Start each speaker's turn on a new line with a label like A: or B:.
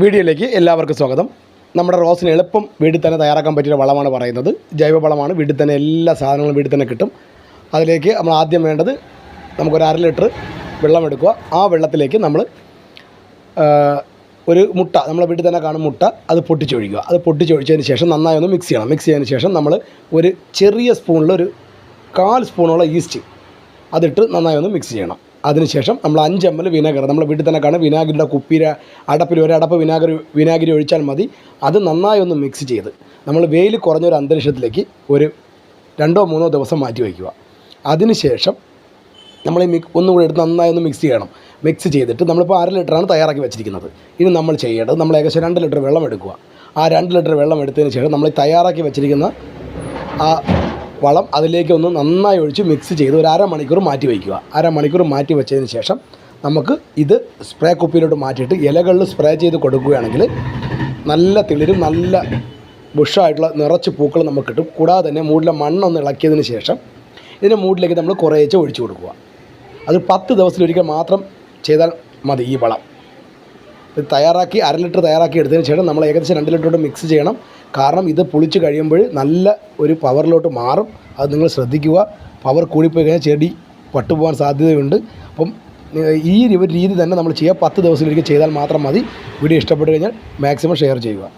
A: വീഡിയോയിലേക്ക് എല്ലാവർക്കും സ്വാഗതം. നമ്മുടെ റോസിന് എളുപ്പം വീട്ടിൽ തന്നെ തയ്യാറാക്കാൻ പറ്റിയ വളമാണ് പറയുന്നത്. ജൈവ വളമാണ് വീട്ടിൽ തന്നെ എല്ലാ സാധനങ്ങളും വീട്ടിൽ തന്നെ കിട്ടും. അതിലേക്ക് നമ്മൾ ആദ്യം വേണ്ടത് നമുക്കൊരു അര ലിറ്റർ വെള്ളം എടുക്കുക. ആ വെള്ളത്തിലേക്ക് നമ്മൾ ഒരു മുട്ട നമ്മളെ വീട്ടിൽ തന്നെ കാണും മുട്ട അത് പൊട്ടിച്ചൊഴിക്കുക. അത് പൊട്ടിച്ചൊഴിച്ചതിന് ശേഷം നന്നായി ഒന്ന് മിക്സ് ചെയ്യണം. മിക്സ് ചെയ്തതിന് ശേഷം നമ്മൾ ഒരു ചെറിയ സ്പൂണിൽ ഒരു കാൽ സ്പൂണുള്ള ഈസ്റ്റ് അതിട്ട് നന്നായി ഒന്ന് മിക്സ് ചെയ്യണം. അതിനുശേഷം നമ്മൾ അഞ്ച് എം എൽ വിനാഗർ നമ്മൾ വീട്ടിൽ തന്നെ കാണും വിനാഗിരിയുടെ കുപ്പിര അടപ്പിൽ ഒരു അടപ്പ് വിനാഗിരി വിനാഗിരി ഒഴിച്ചാൽ മതി. അത് നന്നായി ഒന്ന് മിക്സ് ചെയ്ത് നമ്മൾ വെയിൽ കുറഞ്ഞൊരു അന്തരീക്ഷത്തിലേക്ക് ഒരു രണ്ടോ മൂന്നോ ദിവസം മാറ്റി വയ്ക്കുക. അതിനുശേഷം നമ്മൾ ഈ മിക് ഒന്നും കൂടി എടുത്ത് നന്നായി ഒന്ന് മിക്സ് ചെയ്യണം. മിക്സ് ചെയ്തിട്ട് നമ്മളിപ്പോൾ അര ലിറ്ററാണ് തയ്യാറാക്കി വെച്ചിരിക്കുന്നത്. ഇനി നമ്മൾ ചെയ്യേണ്ടത് നമ്മൾ ഏകദേശം രണ്ട് ലിറ്റർ വെള്ളം എടുക്കുക. ആ രണ്ട് ലിറ്റർ വെള്ളം എടുത്തതിന് ശേഷം നമ്മൾ തയ്യാറാക്കി വെച്ചിരിക്കുന്ന ആ വളം അതിലേക്ക് ഒന്ന് നന്നായി ഒഴിച്ച് മിക്സ് ചെയ്ത് ഒരു അരമണിക്കൂർ മാറ്റി വയ്ക്കുക. അരമണിക്കൂർ മാറ്റി വെച്ചതിന് ശേഷം നമുക്ക് ഇത് സ്പ്രേ കുപ്പിയിലോട്ട് മാറ്റിയിട്ട് ഇലകളിൽ സ്പ്രേ ചെയ്ത് കൊടുക്കുകയാണെങ്കിൽ നല്ല തിളിരും നല്ല ബുഷായിട്ടുള്ള നിറച്ച് പൂക്കൾ നമുക്ക് കിട്ടും. കൂടാതെ തന്നെ മൂടിലെ മണ്ണൊന്ന് ഇളക്കിയതിന് ശേഷം ഇതിന്റെ മൂടിലേക്ക് നമ്മൾ കുറേശ്ശെ ഒഴിച്ചു കൊടുക്കുക. അത് പത്ത് ദിവസത്തിലൊരിക്കൽ മാത്രം ചെയ്താൽ മതി ഈ വളം. തയ്യാറാക്കി അര ലിറ്റർ തയ്യാറാക്കി എടുത്തതിന് ശേഷം നമ്മൾ ഏകദേശം രണ്ട് ലിറ്ററോട് മിക്സ് ചെയ്യണം. കാരണം ഇത് പുളിച്ച് കഴിയുമ്പോൾ നല്ല ഒരു പവറിലോട്ട് മാറും. അത് നിങ്ങൾ ശ്രദ്ധിക്കുക. പവർ കൂടിപ്പോയി കഴിഞ്ഞാൽ ചെടി പട്ടുപോകാൻ സാധ്യതയുണ്ട്. അപ്പം ഈ ഒരു രീതി തന്നെ നമ്മൾ ചെയ്യുക പത്ത് ദിവസത്തിലേക്ക് ചെയ്താൽ മാത്രം മതി. വീഡിയോ ഇഷ്ടപ്പെട്ട് കഴിഞ്ഞാൽ മാക്സിമം ഷെയർ ചെയ്യുക.